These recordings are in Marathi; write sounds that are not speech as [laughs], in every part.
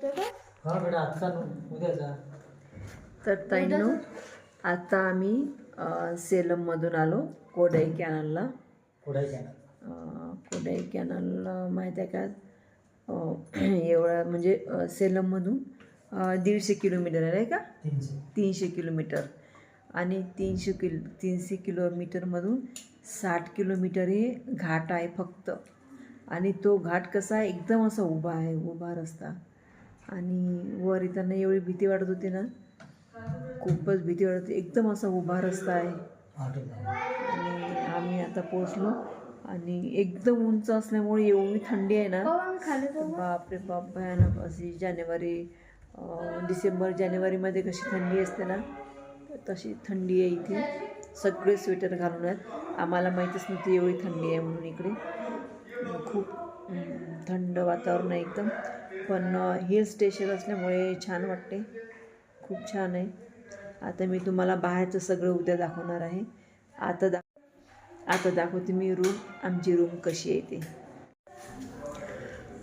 हा बेटा आजचा नु- उद्याचा तर ताईंनो आता आम्ही सेलममधून आलो कोडाई कॅनलला. कोडाई कॅनल. कोडाई कॅनल माहीत आहे का? एवढं म्हणजे सेलममधून दीडशे किलोमीटर आहे का? तीनशे. किलोमीटर. आणि तीनशे किलो तीनशे किलोमीटरमधून साठ किलोमीटर हे घाट आहे फक्त. आणि तो घाट कसा आहे? एकदम असा उभा आहे उभा रस्ता. आणि वर येताना एवढी भीती वाटत होती ना खूपच भीती वाटत होती. एकदम असा उभा रस्ता आहे. आणि आम्ही आता पोचलो आणि एकदम उंच असल्यामुळे एवढी थंडी आहे ना बापरे बाप भयानक. अशी जानेवारी डिसेंबर जानेवारीमध्ये कशी थंडी असते ना तशी थंडी आहे इथे. सगळे स्वेटर घालून आहेत. आम्हाला माहीतच नव्हती एवढी थंडी आहे म्हणून इकडे. खूप थंड वातावरण आहे एकदम. पण हिल स्टेशन असल्यामुळे छान वाटते. खूप छान आहे. आता मी तुम्हाला बाहेरचं सगळं उद्या दाखवणार आहे. आता दा आता दाखवते मी रूम आमची रूम कशी आहे ते.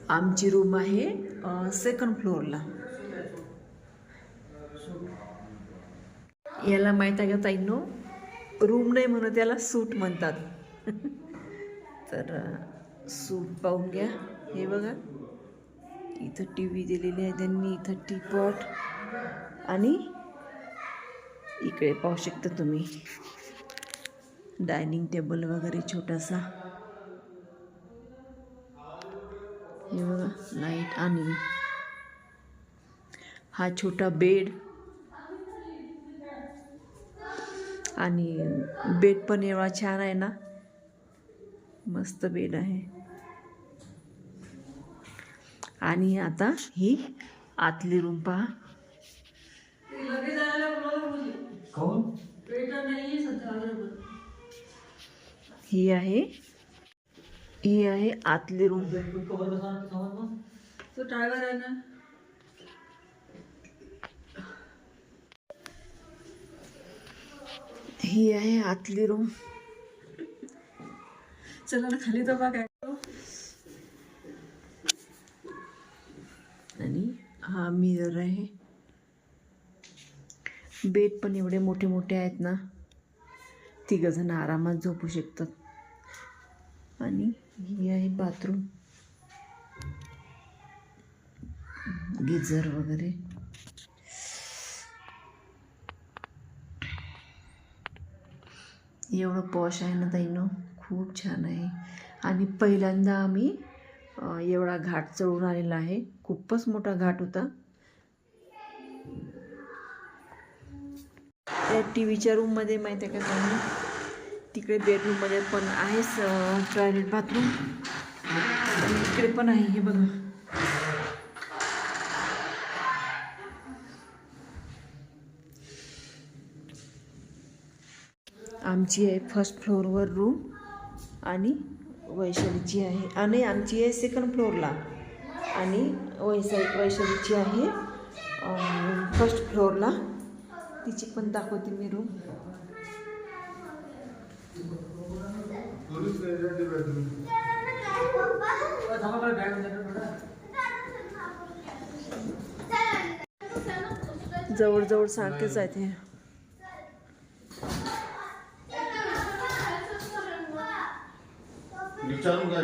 आमची रूम आहे सेकंड फ्लोअरला याला माहीत आहे का ताईंनो? रूम नाही म्हणत त्याला सूट म्हणतात. [laughs] तर सूट पाहून घ्या. हे बघा. इथं टी व्ही दिलेली आहे त्यांनी इथं टीपॉट. आणि इकडे पाहू शकता तुम्ही. डायनिंग टेबल वगैरे छोटासा. हे बघा लाइट आणि हा छोटा बेड. आणि बेड पण एवढा छान आहे ना. मस्त बेड आहे. आणि आता ही आतली रूम पहा. ही आहे ही आहे आतली रूम. ही आहे आतली रूम. चला ना खाली तर बघ आणि हा मिरर आहे बेड पण एवढे मोठे मोठे आहेत ना तिघंजण आरामात झोपू शकतात. आणि ही आहे बाथरूम. गिझर वगैरे. एवढं पॉश आहे ना ताईनं खूप छान आहे. आणि पहिल्यांदा आम्ही एवढा घाट चढून आलेला आहे. खूपच मोठा घाट होता. त्या टी व्हीच्या रूममध्ये माहिती आहे का तुम्ही? तिकडे बेडरूममध्ये पण आहेच टॉयलेट बाथरूम इकडे पण आहे हे बघा. आमची आहे फर्स्ट फ्लोअरवर रूम आणि वैशालीची आहे आणि आमची आहे सेकंड फ्लोअरला आणि वैशा वैशालीची आहे फर्स्ट फ्लोअरला तिची पण दाखवते मी रूम जवळजवळ सारखेच आहेत हे. विचारून काय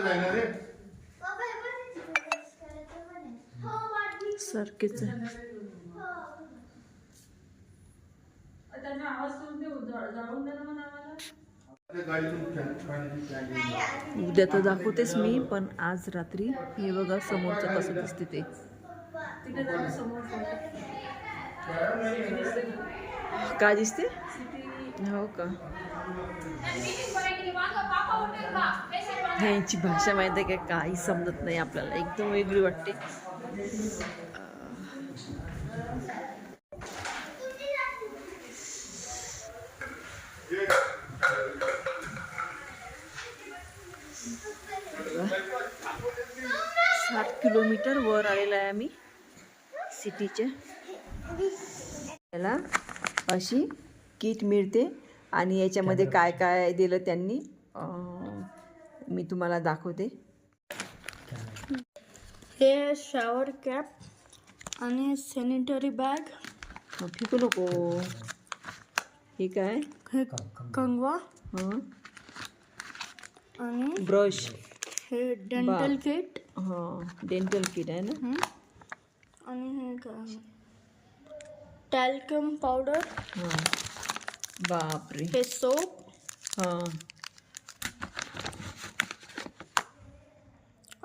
जाणार रे? सारखेच आहे. त्यांना आवाज करून जाळून द्या ना आम्हाला. उद्या तर दाखवतेच मी पण आज रात्री हे बघा समोरचं कसं दिसते ते. काय दिसते हो का? ह्यांची भाषा माहिती आहे का? काही समजत नाही आपल्याला. एकदम वेगळी वाटते. सात किलोमीटर वर आलेला आहे आम्ही सिटीच्या. त्याला अशी किट मिळते आणि याच्यामध्ये काय काय दिलं त्यांनी अं, मी तुम्हाला दाखवते. ते शॉवर कॅप आणि सॅनिटरी बॅग फेकू नको. हे काय? हे कंगवा. हां. आणि ब्रश हे डेंटल किट हां डेंटल किट आहे ना? आणि हे काय? टॅल्कम पावडर हां. बापरे। हे सोप हां।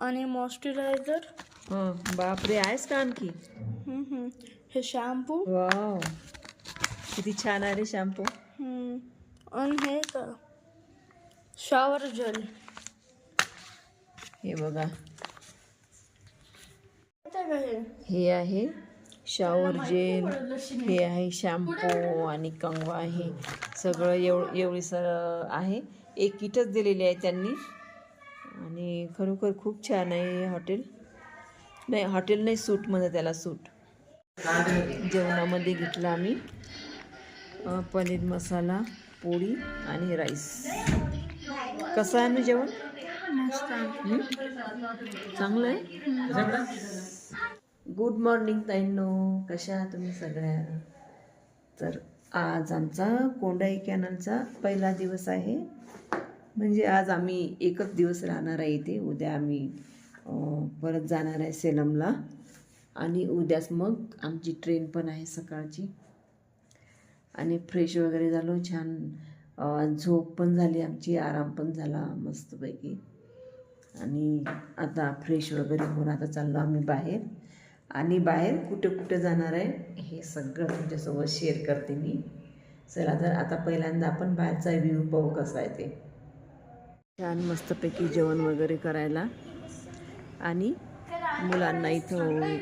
आणि मॉइश्चरायझर हां बापरे आहेस का? आणखी हे शॅम्पू वाव किती छान आहे रे शॅम्पू आणि हे का? शॉवर जेल हे बघा। का हे? हे आहे। शॉवर जेल हे आहे शॅम्पू आणि कंगवा आहे. सगळं एव एवढी सर आहे. एक किटच दिलेली आहे त्यांनी. आणि खरोखर खूप छान आहे हे हॉटेल. नाही हॉटेल नाही सूट म्हणतात त्याला सूट. जेवणामध्ये घेतलं आम्ही. पनीर मसाला पोळी आणि राईस. कसं आहे ना जेवण? हं? चांगलं आहे? गुड मॉर्निंग ताईंनो. कशा आहात तुम्ही सगळ्या? तर आज आमचा कोंडाई कॅनलचा पहिला दिवस आहे. म्हणजे आज आम्ही एकच दिवस राहणार आहे इथे. उद्या आम्ही परत जाणार आहे सेलमला. आणि उद्याच मग आमची ट्रेन पण आहे सकाळची. आणि फ्रेश वगैरे झालो. छान झोप पण झाली आमची. आराम पण झाला मस्तपैकी. आणि आता फ्रेश वगैरे होऊन आता चाललो आम्ही बाहेर. आणि बाहेर कुठे कुठे जाणार आहे हे सगळं तुमच्यासोबत शेअर करते मी. चला तर आता पहिल्यांदा आपण बाहेरचा व्ह्यू पाहू कसा आहे ते. छान मस्तपैकी जेवण वगैरे करायला. आणि मुलांना इथं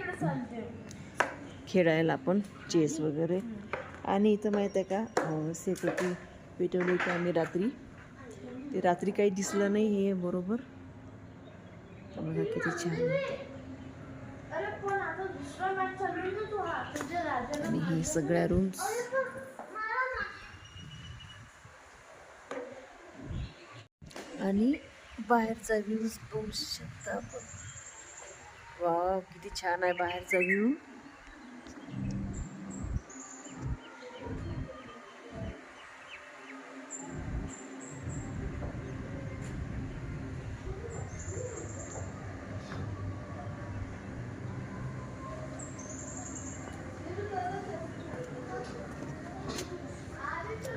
खेळायला आपण चेस वगैरे. आणि इथं माहीत आहे का अं, पेटवली होती आम्ही रात्री. ते रात्री काही दिसलं नाही हे बरोबर. बघा किती छान होतं. आणि हे सगळ्या रूम्स आणि बाहेरचा व्ह्यू पाहू शकता आपण. वा किती छान आहे बाहेरचा व्ह्यू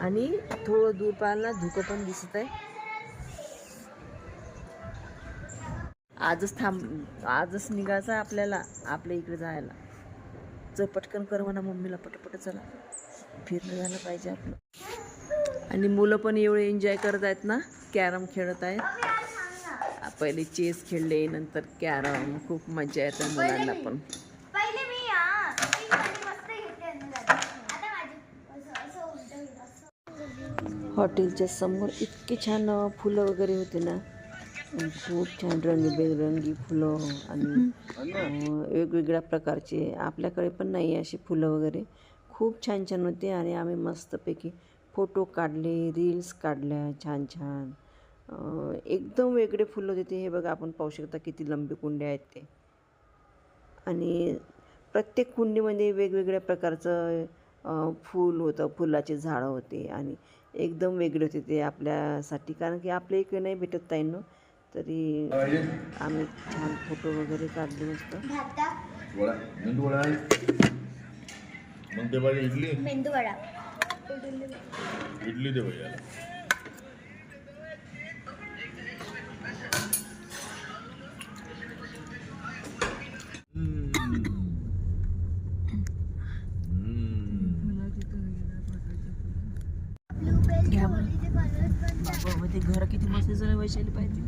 आणि थोडं दूर पाहायला धुकं पण दिसत आहे. आजच थांब आजच निघायचं आपल्याला आपल्या इकडे जायला. जर पटकन कर म्हणा मम्मीला पटपट चला. फिरणं झालं पाहिजे आपलं. आणि मुलं पण एवढे एन्जॉय करत आहेत ना कॅरम खेळत आहेत. पहिले चेस खेळले नंतर कॅरम खूप मजा येते मुलांना पण पहिले मी हा मी माझी मस्त घेतली अंदर. आता माझी असं असं उलटं होईल, असं हॉटेलच्या समोर इतके छान फुलं वगैरे होते ना. खूप छान रंगीबेरंगी फुलं आणि वेगवेगळ्या प्रकारचे आपल्याकडे पण नाही अशी फुलं वगैरे. खूप छान छान होते आणि आम्ही मस्तपैकी फोटो काढले रील्स काढल्या छान छान. एकदम वेगळे फुलं होते ते हे बघा आपण पाहू शकता किती लंबी कुंड्या आहेत ते. आणि प्रत्येक कुंडीमध्ये वेगवेगळ्या प्रकारचं फूल होतं फुलाचे झाडं होते आणि एकदम वेगळे होते ते आपल्यासाठी. कारण की आपल्या इकडे नाही भेटत ताईंनो. तरी आम्ही छान फोटो वगैरे काढले मस्त. इडली. इडली दे घ्या बाबा ते घर किती मस्त झालं वैशाली पाहिजे.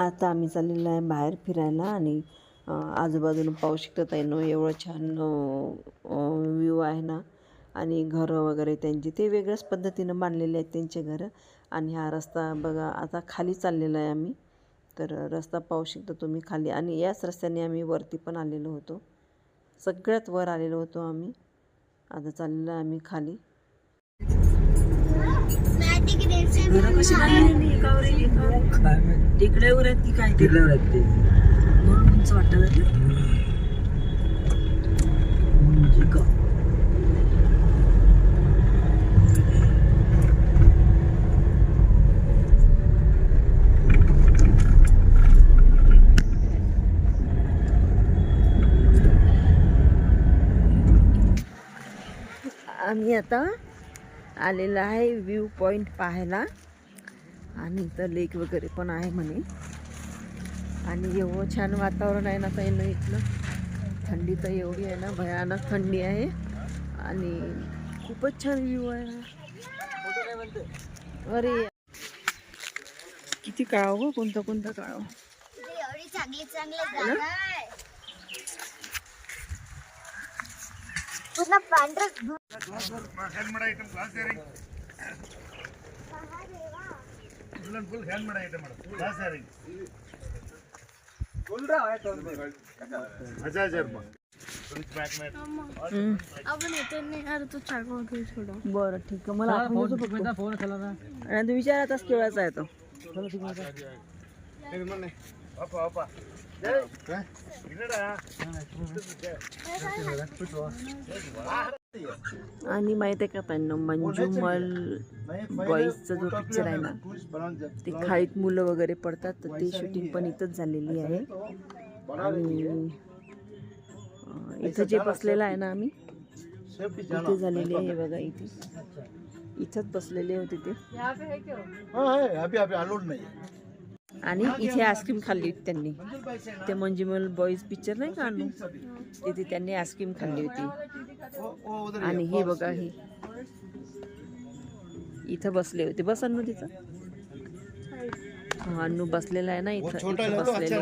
आता आम्ही चाललेलो आहे बाहेर फिरायला आणि आजूबाजूला पाहू शकतात आहे ना एवढं छान व्ह्यू आहे ना. आणि घरं वगैरे त्यांची ते वेगळ्याच पद्धतीनं बांधलेले आहेत त्यांचे घरं. आणि हा रस्ता बघा आता खाली चाललेला आहे आम्ही. तर रस्ता पाहू शकता तुम्ही खाली आणि याच रस्त्याने आम्ही वरती पण आलेलो होतो. सगळ्यात वर आलेलो होतो आम्ही. आता चाललेलो आहे आम्ही खाली. टेकड्यावर आहेत की काय ते? तिकडल्यावर आहेत ते. म्हणून उंच वाटत ना. आता आलेलो आहे व्ह्यू पॉईंट पाहायला. आणि इथं लेक वगैरे पण आहे म्हणे. आणि एवढं छान वातावरण आहे ना ताई ना इथलं. थंडी तर एवढी आहे ना भयानक थंडी आहे. आणि खूपच छान व्ह्यू आहे अरे. किती काळा हो कोणता कोणता काळा? चांगली जागा आहे पूर्ण पांढरं हजार हजार मग हम्म. आपण येतो नाही अरे तू चाकू वगैरे थोडं बरं ठीक आहे. मला आठवण देतो फक्त. फोन केला ना. आणि तू विचाराचाच केळाचा आहे तो? आणि माहीत आहे का त्यांना मंजुमल बॉईजचा जो पिक्चर आहे ना ते खाळीत मुलं वगैरे पडतात तर ते शूटिंग पण इथंच झालेली आहे. आणि इथं जे बसलेलं आहे ना आम्ही इथे झालेली आहे हे बघा इथे. इथंच बसलेले होते ते. नाही आणि इथे आईस्क्रीम खाल्ली होती त्यांनी. ते मंजुमल बॉईज पिक्चर नाही का आणू तिथे त्यांनी आईस्क्रीम खाल्ली होती. आणि हे बघा हे. इथं बसले होते. बस अन्नू तिथं. हा, अन्नू बसलेला आहे ना इथं. इथं बसलेला.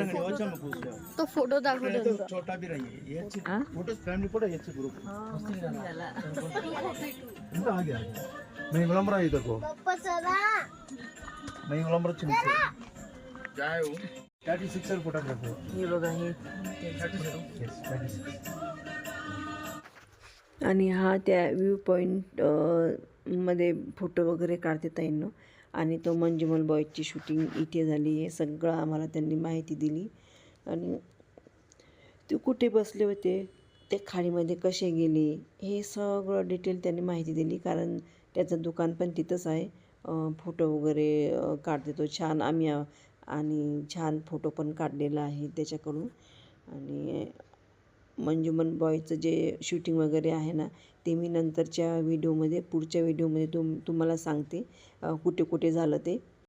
तो फोटो दाखवतो. छोटा भी रही है? फोटो फैमिली फोटो अच्छे ग्रुप झाला. आ गया मैं विलंबरा इधर को पप्पा चला. मैं विलंबरा चिंता काय हो. 36 सर फोटोग्राफर हे बघा हे येस 36 आणि हा त्या व्ह्यू पॉईंटमध्ये फोटो वगैरे काढते ताईंनो. आणि तो मंजुमल बॉयची शूटिंग इथे झाली आहे. सगळं आम्हाला त्यांनी माहिती दिली. आणि ते कुठे बसले होते? ते खाडीमध्ये कसे गेले? हे सगळं डिटेल त्यांनी माहिती दिली. कारण त्याचं दुकान पण तिथंच आहे. फोटो वगैरे अं, काढते तो छान. आम्ही अं, आणि छान फोटो पण काढलेला आहे त्याच्याकडून. आणि मंजुमन बॉयचं जे शूटिंग वगैरे आहे ना ते मी नंतरच्या व्हिडिओमध्ये पुढच्या व्हिडिओमध्ये तुम तुम्हाला सांगते कुठे कुठे झालं ते.